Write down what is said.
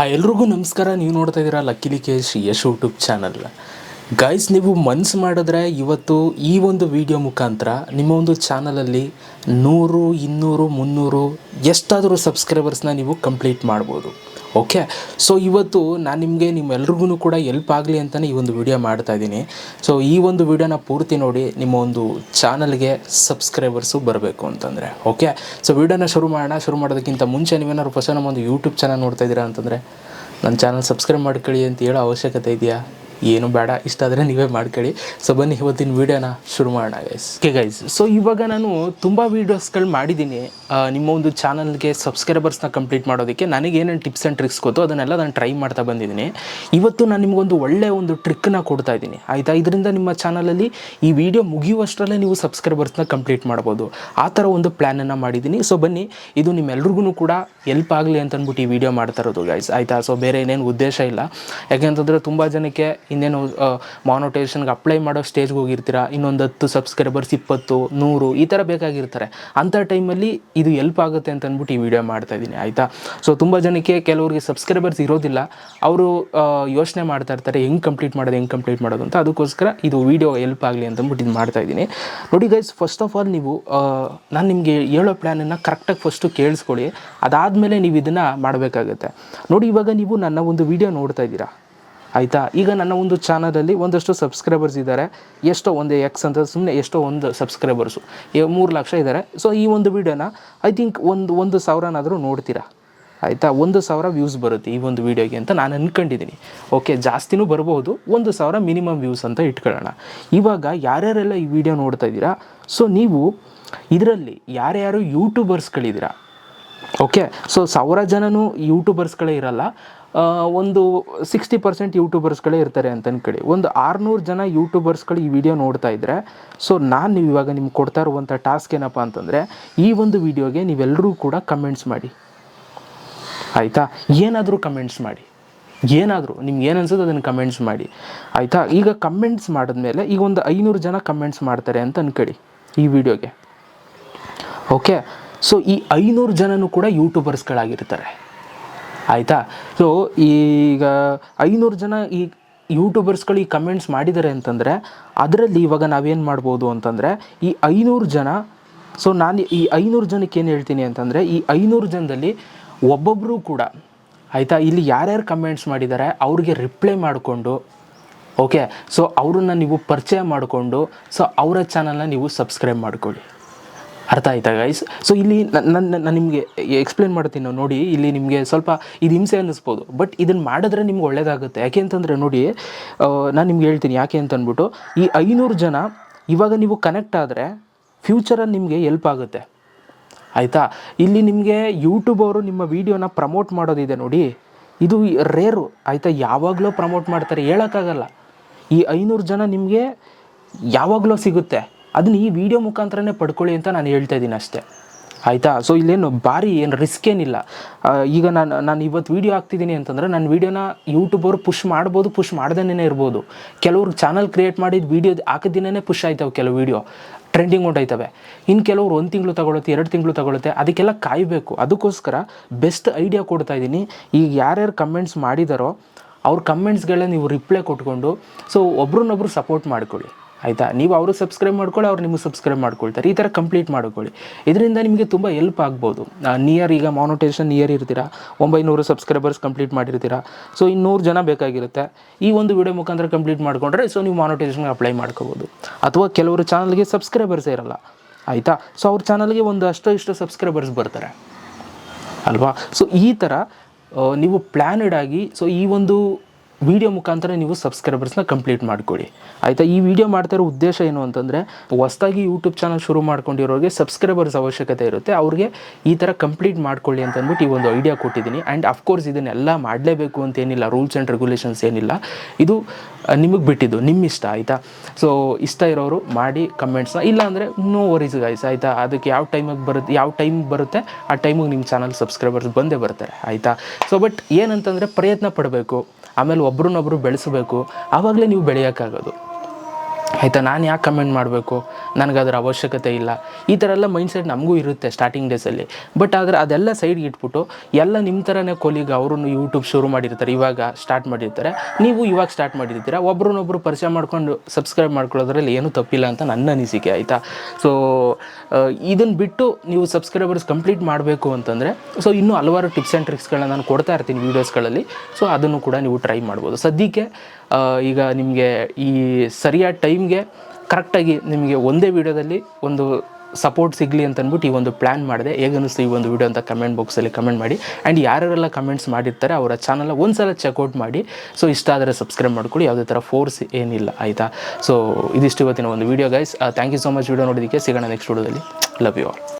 Hi, ಎಲ್ರಿಗೂ ನಮಸ್ಕಾರ. ನೀವು ನೋಡ್ತಾ ಇದ್ದೀರಾ ಲಕ್ಕಿ ಕೇಶ್ ಯಶ್ ಯೂಟ್ಯೂಬ್ ಚಾನಲ್ ಗೈಸ್ ನೀವು ಮನ್ಸು ಮಾಡಿದ್ರೆ ಇವತ್ತು ಈ ಒಂದು ವಿಡಿಯೋ ಮುಖಾಂತರ ನಿಮ್ಮ ಒಂದು ಚಾನಲಲ್ಲಿ ನೂರು, ಇನ್ನೂರು, ಮುನ್ನೂರು ಎಷ್ಟಾದರೂ ಸಬ್ಸ್ಕ್ರೈಬರ್ಸ್ನ ನೀವು ಕಂಪ್ಲೀಟ್ ಮಾಡ್ಬೋದು. ಓಕೆ ಸೊ ಇವತ್ತು ನಾನು ನಿಮಗೆ ನಿಮ್ಮೆಲ್ರಿಗೂ ಕೂಡ ಎಲ್ಪ್ ಆಗಲಿ ಅಂತಲೇ ಈ ಒಂದು ವಿಡಿಯೋ ಮಾಡ್ತಾ ಇದ್ದೀನಿ. ಸೊ ಈ ಒಂದು ವಿಡಿಯೋನ ಪೂರ್ತಿ ನೋಡಿ ನಿಮ್ಮ ಒಂದು ಚಾನಲ್ಗೆ ಸಬ್ಸ್ಕ್ರೈಬರ್ಸು ಬರಬೇಕು ಅಂತಂದರೆ. ಓಕೆ ಸೊ ವಿಡಿಯೋನ ಶುರು ಮಾಡೋಣ. ಶುರು ಮಾಡೋದಕ್ಕಿಂತ ಮುಂಚೆ ನೀವೇನಾದ್ರು ಹೊಸ ನಮ್ಮ ಒಂದು ಯೂಟ್ಯೂಬ್ ಚಾನಲ್ ನೋಡ್ತಾ ಇದ್ದೀರಾ ಅಂತಂದರೆ ನನ್ನ ಚಾನಲ್ ಸಬ್ಸ್ಕ್ರೈಬ್ ಮಾಡ್ಕೊಳ್ಳಿ ಅಂತ ಹೇಳೋ ಅವಶ್ಯಕತೆ ಇದೆಯಾ? ಏನು ಬೇಡ, ಇಷ್ಟ ಆದರೆ ನೀವೇ ಮಾಡ್ಕೊಳ್ಳಿ. ಸೊ ಬನ್ನಿ, ಇವತ್ತಿನ ವೀಡಿಯೋನ ಶುರು ಮಾಡೋಣ ಗೈಸ್ ಓಕೆ ಗೈಸ್ ಸೊ ಇವಾಗ ನಾನು ತುಂಬ ವೀಡಿಯೋಸ್ಗಳು ಮಾಡಿದ್ದೀನಿ. ನಿಮ್ಮ ಒಂದು ಚಾನಲ್ಗೆ ಸಬ್ಸ್ಕ್ರೈಬರ್ಸ್ನ ಕಂಪ್ಲೀಟ್ ಮಾಡೋದಕ್ಕೆ. ನನಗೆ ಏನೇನು ಟಿಪ್ಸ್ ಆ್ಯಂಡ್ ಟ್ರಿಕ್ಸ್ ಗೊತ್ತು ಅದನ್ನೆಲ್ಲ ನಾನು ಟ್ರೈ ಮಾಡ್ತಾ ಬಂದಿದ್ದೀನಿ. ಇವತ್ತು ನಾನು ನಿಮಗೊಂದು ಒಳ್ಳೆಯ ಒಂದು ಟ್ರಿಕ್ನ ಕೊಡ್ತಾ ಇದ್ದೀನಿ. ಆಯಿತಾ? ಇದರಿಂದ ನಿಮ್ಮ ಚಾನಲಲ್ಲಿ ಈ ವಿಡಿಯೋ ಮುಗಿಯುವಷ್ಟರಲ್ಲೇ ನೀವು ಸಬ್ಸ್ಕ್ರೈಬರ್ಸ್ನ ಕಂಪ್ಲೀಟ್ ಮಾಡ್ಬೋದು. ಆ ಥರ ಒಂದು ಪ್ಲ್ಯಾನನ್ನು ಮಾಡಿದ್ದೀನಿ. ಸೊ ಬನ್ನಿ, ಇದು ನಿಮ್ಮೆಲ್ರಿಗೂ ಕೂಡ ಎಲ್ಪ್ ಆಗಲಿ ಅಂತ ಅಂದ್ಬಿಟ್ಟು ಈ ವಿಡಿಯೋ ಮಾಡ್ತಾ ಇರೋದು ಗೈಸ್ ಆಯಿತಾ? ಸೊ ಬೇರೆ ಏನೇನು ಉದ್ದೇಶ ಇಲ್ಲ. ಯಾಕೆಂತಂದರೆ ತುಂಬ ಜನಕ್ಕೆ ಇನ್ನೇನು ಮಾನೋಟೇಷನ್ಗೆ ಅಪ್ಲೈ ಮಾಡೋ ಸ್ಟೇಜ್ಗೆ ಹೋಗಿರ್ತೀರಾ? ಇನ್ನೊಂದು ಹತ್ತು ಸಬ್ಸ್ಕ್ರೈಬರ್ಸ್ ಇಪ್ಪತ್ತು, ನೂರು, ಈ ಥರ ಬೇಕಾಗಿರ್ತಾರೆ. ಅಂಥ ಟೈಮಲ್ಲಿ ಇದು ಎಲ್ಪ್ ಆಗುತ್ತೆ ಅಂತ ಅಂದ್ಬಿಟ್ಟು ಈ ವಿಡಿಯೋ ಮಾಡ್ತಾ ಇದ್ದೀನಿ, ಆಯಿತಾ? ಸೊ ತುಂಬ ಜನಕ್ಕೆ ಕೆಲವರಿಗೆ ಸಬ್ಸ್ಕ್ರೈಬರ್ಸ್ ಇರೋದಿಲ್ಲ. ಅವರು ಯೋಚನೆ ಮಾಡ್ತಾ ಇರ್ತಾರೆ, ಹೆಂಗೆ ಕಂಪ್ಲೀಟ್ ಮಾಡೋದು, ಹೆಂಗೆ ಕಂಪ್ಲೀಟ್ ಮಾಡೋದು ಅಂತ. ಅದಕ್ಕೋಸ್ಕರ ಇದು ವಿಡಿಯೋ ಎಲ್ಪ್ ಆಗಲಿ ಅಂತ ಅಂದ್ಬಿಟ್ಟು ಇದು ಮಾಡ್ತಾ ಇದ್ದೀನಿ. ನೋಡಿ ಗೈಸ್ ಫಸ್ಟ್ ಆಫ್ ಆಲ್ ನೀವು ನಾನು ನಿಮಗೆ ಹೇಳೋ ಪ್ಲ್ಯಾನನ್ನು ಕರೆಕ್ಟಾಗಿ ಫಸ್ಟು ಕೇಳಿಸ್ಕೊಳ್ಳಿ. ಅದಾದಮೇಲೆ ನೀವು ಇದನ್ನು ಮಾಡಬೇಕಾಗುತ್ತೆ. ನೋಡಿ, ಇವಾಗ ನೀವು ನನ್ನ ಒಂದು ವಿಡಿಯೋ ನೋಡ್ತಾ ಇದ್ದೀರಾ? ಆಯಿತಾ? ಈಗ ನನ್ನ ಒಂದು ಚಾನಲಲ್ಲಿ ಒಂದಷ್ಟು ಸಬ್ಸ್ಕ್ರೈಬರ್ಸ್ ಇದ್ದಾರೆ. ಎಷ್ಟೋ ಒಂದು ಎಕ್ಸ್ ಅಂತ ಸುಮ್ಮನೆ ಎಷ್ಟೋ ಒಂದು ಸಬ್ಸ್ಕ್ರೈಬರ್ಸು ಮೂರು ಲಕ್ಷ ಇದ್ದಾರೆ. ಸೊ ಈ ಒಂದು ವೀಡಿಯೋನ ಐ ಥಿಂಕ್ ಒಂದು ಒಂದು ಸಾವಿರನಾದರೂ ನೋಡ್ತೀರಾ? ಆಯಿತಾ? ಒಂದು ಸಾವಿರ ವ್ಯೂಸ್ ಬರುತ್ತೆ ಈ ಒಂದು ವೀಡಿಯೋಗೆ ಅಂತ ನಾನು ಅಂದ್ಕೊಂಡಿದ್ದೀನಿ ಓಕೆ ಜಾಸ್ತಿನೂ ಬರ್ಬೋದು. ಒಂದು ಸಾವಿರ ಮಿನಿಮಮ್ ವ್ಯೂಸ್ ಅಂತ ಇಟ್ಕೊಳ್ಳೋಣ. ಇವಾಗ ಯಾರ್ಯಾರೆಲ್ಲ ಈ ವಿಡಿಯೋ ನೋಡ್ತಾ ಇದ್ದೀರಾ? ಸೊ ನೀವು ಇದರಲ್ಲಿ ಯಾರ್ಯಾರು ಯೂಟ್ಯೂಬರ್ಸ್ಗಳಿದ್ದೀರಾ ಓಕೆ ಸೊ ಸಾವಿರ ಜನನೂ ಯೂಟ್ಯೂಬರ್ಸ್ಗಳೇ ಇರಲ್ಲ. ಒಂದು ಸಿಕ್ಸ್ಟಿ ಪರ್ಸೆಂಟ್ ಯೂಟ್ಯೂಬರ್ಸ್ಗಳೇ ಇರ್ತಾರೆ ಅಂತ ಅನ್ಕೊಳ್ಳಿ. ಒಂದು ಆರುನೂರು ಜನ ಯೂಟ್ಯೂಬರ್ಸ್ಗಳು ಈ ವಿಡಿಯೋ ನೋಡ್ತಾ ಇದ್ದರೆ ಸೊ ನಾನು ನೀವು ಇವಾಗ ನಿಮ್ಗೆ ಕೊಡ್ತಾ ಇರುವಂಥ ಟಾಸ್ಕ್ ಏನಪ್ಪ ಅಂತಂದರೆ, ಈ ಒಂದು ವಿಡಿಯೋಗೆ ನೀವೆಲ್ಲರೂ ಕೂಡ ಕಮೆಂಟ್ಸ್ ಮಾಡಿ. ಆಯಿತಾ? ಏನಾದರೂ ಕಮೆಂಟ್ಸ್ ಮಾಡಿ. ಏನಾದರೂ, ನಿಮ್ಗೆ ಏನು ಅನ್ಸುತ್ತೆ ಅದನ್ನು ಕಮೆಂಟ್ಸ್ ಮಾಡಿ. ಆಯಿತಾ? ಈಗ ಕಮೆಂಟ್ಸ್ ಮಾಡಿದ್ಮೇಲೆ ಈಗ ಒಂದು ಐನೂರು ಜನ ಕಮೆಂಟ್ಸ್ ಮಾಡ್ತಾರೆ ಅಂತ ಅನ್ಕೊಳ್ಳಿ ಈ ವಿಡಿಯೋಗೆ ಓಕೆ ಸೊ ಈ ಐನೂರು ಜನನೂ ಕೂಡ ಯೂಟ್ಯೂಬರ್ಸ್ಗಳಾಗಿರ್ತಾರೆ ಆಯಿತಾ? ಸೊ ಈಗ ಐನೂರು ಜನ ಈ ಯೂಟ್ಯೂಬರ್ಸ್ಗಳು ಈ ಕಮೆಂಟ್ಸ್ ಮಾಡಿದ್ದಾರೆ ಅಂತಂದರೆ, ಅದರಲ್ಲಿ ಇವಾಗ ನಾವೇನು ಮಾಡ್ಬೋದು ಅಂತಂದರೆ, ಈ ಐನೂರು ಜನ ಸೊ ನಾನು ಈ ಐನೂರು ಜನಕ್ಕೆ ಏನು ಹೇಳ್ತೀನಿ ಅಂತಂದರೆ, ಈ ಐನೂರು ಜನದಲ್ಲಿ ಒಬ್ಬೊಬ್ಬರು ಕೂಡ, ಆಯಿತಾ? ಇಲ್ಲಿ ಯಾರ್ಯಾರು ಕಮೆಂಟ್ಸ್ ಮಾಡಿದ್ದಾರೆ, ಅವ್ರಿಗೆ ರಿಪ್ಲೈ ಮಾಡಿಕೊಂಡು ಓಕೆ ಸೊ ಅವ್ರನ್ನ ನೀವು ಪರಿಚಯ ಮಾಡಿಕೊಂಡು ಸೊ ಅವರ ಚಾನಲ್ನ ನೀವು ಸಬ್ಸ್ಕ್ರೈಬ್ ಮಾಡ್ಕೊಳ್ಳಿ. ಅರ್ಥ ಆಯ್ತಾ ಗೈಸ್ ಸೊ ಇಲ್ಲಿ ನನ್ನ ನಾನು ನಿಮಗೆ ಎಕ್ಸ್ಪ್ಲೇನ್ ಮಾಡ್ತೀನಿ ನಾವು ನೋಡಿ, ಇಲ್ಲಿ ನಿಮಗೆ ಸ್ವಲ್ಪ ಇದು ಹಿಂಸೆ ಅನ್ನಿಸ್ಬೋದು. ಬಟ್ ಇದನ್ನು ಮಾಡಿದ್ರೆ ನಿಮ್ಗೆ ಒಳ್ಳೇದಾಗುತ್ತೆ. ಯಾಕೆ ಅಂತಂದರೆ ನೋಡಿ ನಾನು ನಿಮ್ಗೆ ಹೇಳ್ತೀನಿ ಯಾಕೆ ಅಂತ ಅಂದ್ಬಿಟ್ಟು ಈ ಐನೂರು ಜನ ಇವಾಗ ನೀವು ಕನೆಕ್ಟ್ ಆದರೆ ಫ್ಯೂಚರಲ್ಲಿ ನಿಮಗೆ ಎಲ್ಪ್ ಆಗುತ್ತೆ. ಆಯಿತಾ? ಇಲ್ಲಿ ನಿಮಗೆ ಯೂಟ್ಯೂಬ್ ಅವರು ನಿಮ್ಮ ವೀಡಿಯೋನ ಪ್ರಮೋಟ್ ಮಾಡೋದಿದೆ ನೋಡಿ. ಇದು ರೇರು ಆಯಿತಾ? ಯಾವಾಗಲೂ ಪ್ರಮೋಟ್ ಮಾಡ್ತಾರೆ. ಹೇಳೋಕ್ಕಾಗಲ್ಲ. ಈ ಐನೂರು ಜನ ನಿಮಗೆ ಯಾವಾಗಲೂ ಸಿಗುತ್ತೆ. ಅದನ್ನ ಈ ವಿಡಿಯೋ ಮುಖಾಂತರನೇ ಪಡ್ಕೊಳ್ಳಿ ಅಂತ ನಾನು ಹೇಳ್ತಾ ಇದ್ದೀನಿ ಅಷ್ಟೇ. ಆಯಿತಾ? ಸೊ ಇಲ್ಲೇನು ಭಾರಿ ಏನು ರಿಸ್ಕ್ ಏನಿಲ್ಲ. ಈಗ ನಾನು ನಾನು ಇವತ್ತು ವೀಡಿಯೋ ಹಾಕ್ತಿದ್ದೀನಿ ಅಂತಂದರೆ ನನ್ನ ವೀಡಿಯೋನ ಯೂಟ್ಯೂಬರು ಪುಷ್ ಮಾಡ್ಬೋದು ಪುಷ್ ಮಾಡ್ದೇನೇ ಇರ್ಬೋದು. ಕೆಲವ್ರು ಚಾನಲ್ ಕ್ರಿಯೇಟ್ ಮಾಡಿದ ವೀಡಿಯೋ ಹಾಕಿದ ದಿನನೇ ಪುಷ್ ಆಯ್ತವೆ ಕೆಲವು ವೀಡಿಯೋ ಟ್ರೆಂಡಿಂಗ್ ಉಂಟಾಯ್ತವೆ. ಇನ್ನು ಕೆಲವ್ರು ಒಂದು ತಿಂಗಳು ತಗೊಳುತ್ತೆ, ಎರಡು ತಿಂಗಳು ತಗೊಳುತ್ತೆ, ಅದಕ್ಕೆಲ್ಲ ಕಾಯಬೇಕು. ಅದಕ್ಕೋಸ್ಕರ ಬೆಸ್ಟ್ ಐಡಿಯಾ ಕೊಡ್ತಾ ಇದ್ದೀನಿ. ಈಗ ಯಾರ್ಯಾರು ಕಮೆಂಟ್ಸ್ ಮಾಡಿದಾರೋ ಅವ್ರ ಕಮೆಂಟ್ಸ್ಗಳನ್ನ ನೀವು ರಿಪ್ಲೈ ಕೊಟ್ಕೊಂಡು ಸೊ ಒಬ್ರನ್ನೊಬ್ರು ಸಪೋರ್ಟ್ ಮಾಡ್ಕೊಳ್ಳಿ. ಆಯಿತಾ? ನೀವು ಅವರು ಸಬ್ಸ್ಕ್ರೈಬ್ ಮಾಡ್ಕೊಳ್ಳಿ, ಅವ್ರು ನಿಮಗೆ ಸಬ್ಸ್ಕ್ರೈಬ್ ಮಾಡ್ಕೊಳ್ತಾರೆ. ಈ ಥರ ಕಂಪ್ಲೀಟ್ ಮಾಡ್ಕೊಳ್ಳಿ. ಇದರಿಂದ ನಿಮಗೆ ತುಂಬ ಹೆಲ್ಪ್ ಆಗ್ಬೋದು. ನಿಯರ್ ಈಗ ಮಾನೋಟೇಷನ್ ನಿಯರ್ ಇರ್ತೀರಾ? ಒಂಬೈನೂರು ಸಬ್ಸ್ಕ್ರೈಬರ್ಸ್ ಕಂಪ್ಲೀಟ್ ಮಾಡಿರ್ತೀರಾ? ಸೊ ಇನ್ನೂರು ಜನ ಬೇಕಾಗಿರುತ್ತೆ. ಈ ಒಂದು ವಿಡಿಯೋ ಮುಖಾಂತರ ಕಂಪ್ಲೀಟ್ ಮಾಡಿಕೊಂಡ್ರೆ ಸೊ ನೀವು ಮಾನೋಟೇಷನ್ಗೆ ಅಪ್ಲೈ ಮಾಡ್ಕೋಬೋದು. ಅಥವಾ ಕೆಲವರು ಚಾನಲ್ಗೆ ಸಬ್ಸ್ಕ್ರೈಬರ್ಸ್ ಇರಲ್ಲ. ಆಯಿತಾ? ಸೊ ಅವ್ರ ಚಾನಲ್ಗೆ ಒಂದು ಅಷ್ಟು ಇಷ್ಟು ಸಬ್ಸ್ಕ್ರೈಬರ್ಸ್ ಬರ್ತಾರೆ. ಅಲ್ವಾ? ಸೊ ಈ ಥರ ನೀವು ಪ್ಲ್ಯಾನಡ್ ಆಗಿ ಸೊ ಈ ಒಂದು ವಿಡಿಯೋ ಮುಖಾಂತರ ನೀವು ಸಬ್ಸ್ಕ್ರೈಬರ್ಸ್ನ ಕಂಪ್ಲೀಟ್ ಮಾಡ್ಕೊಳ್ಳಿ. ಆಯಿತಾ? ಈ ವಿಡಿಯೋ ಮಾಡ್ತಾ ಉದ್ದೇಶ ಏನು ಅಂತಂದರೆ, ಹೊಸದಾಗಿ ಯೂಟ್ಯೂಬ್ ಚಾನಲ್ ಶುರು ಮಾಡ್ಕೊಂಡಿರೋರಿಗೆ ಸಬ್ಸ್ಕ್ರೈಬರ್ಸ್ ಅವಶ್ಯಕತೆ ಇರುತ್ತೆ. ಅವ್ರಿಗೆ ಈ ಥರ ಕಂಪ್ಲೀಟ್ ಮಾಡ್ಕೊಳ್ಳಿ ಅಂತ ಅಂದ್ಬಿಟ್ಟು ಈ ಒಂದು ಐಡಿಯಾ ಕೊಟ್ಟಿದ್ದೀನಿ. ಆ್ಯಂಡ್ ಅಫ್ಕೋರ್ಸ್ ಇದನ್ನೆಲ್ಲ ಮಾಡಲೇಬೇಕು ಅಂತ ಏನಿಲ್ಲ ರೂಲ್ಸ್ ಆ್ಯಂಡ್ ರೆಗ್ಯುಲೇಷನ್ಸ್ ಏನಿಲ್ಲ. ಇದು ನಿಮಗೆ ಬಿಟ್ಟಿದ್ದು ನಿಮ್ಮ ಇಷ್ಟ, ಆಯಿತಾ? ಸೊ ಇಷ್ಟ ಇರೋರು ಮಾಡಿ ಕಮೆಂಟ್ಸ್ನ ಇಲ್ಲ ಅಂದರೆ ನೋ ವರೀಸ್ ಗಾಯ್ಸ್ ಆಯಿತಾ? ಅದಕ್ಕೆ ಯಾವ ಟೈಮಿಗೆ ಬರುತ್ತೆ ಯಾವ ಟೈಮ್ ಬರುತ್ತೆ, ಆ ಟೈಮಿಗೆ ನಿಮ್ಮ ಚಾನಲ್ ಸಬ್ಸ್ಕ್ರೈಬರ್ಸ್ ಬಂದೇ ಬರ್ತಾರೆ, ಆಯಿತಾ? ಸೊ ಬಟ್ ಏನಂತಂದರೆ ಪ್ರಯತ್ನ ಪಡಬೇಕು. ಆಮೇಲೆ ಒಬ್ರನ್ನೊಬ್ರು ಬೆಳೆಸಬೇಕು. ಆವಾಗಲೇ ನೀವು ಬೆಳೆಯೋಕ್ಕಾಗೋದು. ಆಯಿತಾ, ನಾನು ಯಾಕೆ ಕಮೆಂಟ್ ಮಾಡಬೇಕು? ನನಗೆ ಅದರ ಅವಶ್ಯಕತೆ ಇಲ್ಲ. ಈ ಥರ ಎಲ್ಲ ಮೈಂಡ್ಸೆಟ್ ನಮಗೂ ಇರುತ್ತೆ ಸ್ಟಾರ್ಟಿಂಗ್ ಡೇಸಲ್ಲಿ ಬಟ್ ಆದರೆ ಅದೆಲ್ಲ ಸೈಡ್ಗೆ ಇಟ್ಬಿಟ್ಟು, ಎಲ್ಲ ನಿಮ್ಮ ಥರನೇ ಕೊಲಿಗೆ ಅವರು ಯೂಟ್ಯೂಬ್ ಶುರು ಮಾಡಿರ್ತಾರೆ, ಇವಾಗ ಸ್ಟಾರ್ಟ್ ಮಾಡಿರ್ತಾರೆ. ನೀವು ಇವಾಗ ಸ್ಟಾರ್ಟ್ ಮಾಡಿರ್ತೀರ? ಒಬ್ರನ್ನೊಬ್ರು ಪರಿಚಯ ಮಾಡ್ಕೊಂಡು ಸಬ್ಸ್ಕ್ರೈಬ್ ಮಾಡ್ಕೊಳ್ಳೋದ್ರಲ್ಲಿ ಏನೂ ತಪ್ಪಿಲ್ಲ ಅಂತ ನನ್ನ ಅನಿಸಿಕೆ, ಆಯಿತಾ? ಸೊ ಇದನ್ನು ಬಿಟ್ಟು ನೀವು ಸಬ್ಸ್ಕ್ರೈಬರ್ಸ್ ಕಂಪ್ಲೀಟ್ ಮಾಡಬೇಕು ಅಂತಂದರೆ ಸೊ ಇನ್ನೂ ಹಲವಾರು ಟಿಪ್ಸ್ ಆ್ಯಂಡ್ ಟ್ರಿಕ್ಸ್ಗಳನ್ನ ನಾನು ಕೊಡ್ತಾ ಇರ್ತೀನಿ ವೀಡಿಯೋಸ್ಗಳಲ್ಲಿ ಸೊ ಅದನ್ನು ಕೂಡ ನೀವು ಟ್ರೈ ಮಾಡ್ಬೋದು. ಸದ್ಯಕ್ಕೆ ಈಗ ನಿಮಗೆ ಈ ಸರಿಯಾದ ಟೈಮ್ಗೆ ಕರೆಕ್ಟಾಗಿ ನಿಮಗೆ ಒಂದೇ ವೀಡಿಯೋದಲ್ಲಿ ಒಂದು ಸಪೋರ್ಟ್ ಸಿಗಲಿ ಅಂತ ಅಂದ್ಬಿಟ್ಟು ಈ ಒಂದು ಪ್ಲ್ಯಾನ್ ಮಾಡಿದೆ. ಹೇಗೆ ಅನ್ನಿಸ್ತು ಈ ಒಂದು ವಿಡಿಯೋ ಅಂತ ಕಮೆಂಟ್ ಬಾಕ್ಸಲ್ಲಿ ಕಮೆಂಟ್ ಮಾಡಿ. ಆ್ಯಂಡ್ ಯಾರ್ಯಾರೆಲ್ಲ ಕಮೆಂಟ್ಸ್ ಮಾಡಿರ್ತಾರೆ ಅವರ ಚಾನಲ್ನ ಒಂದು ಸಲ ಚೆಕ್ಔಟ್ ಮಾಡಿ. ಸೊ ಇಷ್ಟ ಆದರೆ ಸಬ್ಸ್ಕ್ರೈಬ್ ಮಾಡ್ಕೊಳ್ಳಿ. ಯಾವುದೇ ಥರ ಫೋರ್ಸ್ ಏನಿಲ್ಲ, ಆಯಿತಾ? ಸೊ ಇದಿಷ್ಟು ಇವತ್ತಿನ ಒಂದು video guys thank you so much video ನೋಡೋದಕ್ಕೆ ಸಿಗೋಣ ನೆಕ್ಸ್ಟ್ ವೀಡಿಯೋದಲ್ಲಿ. Love you all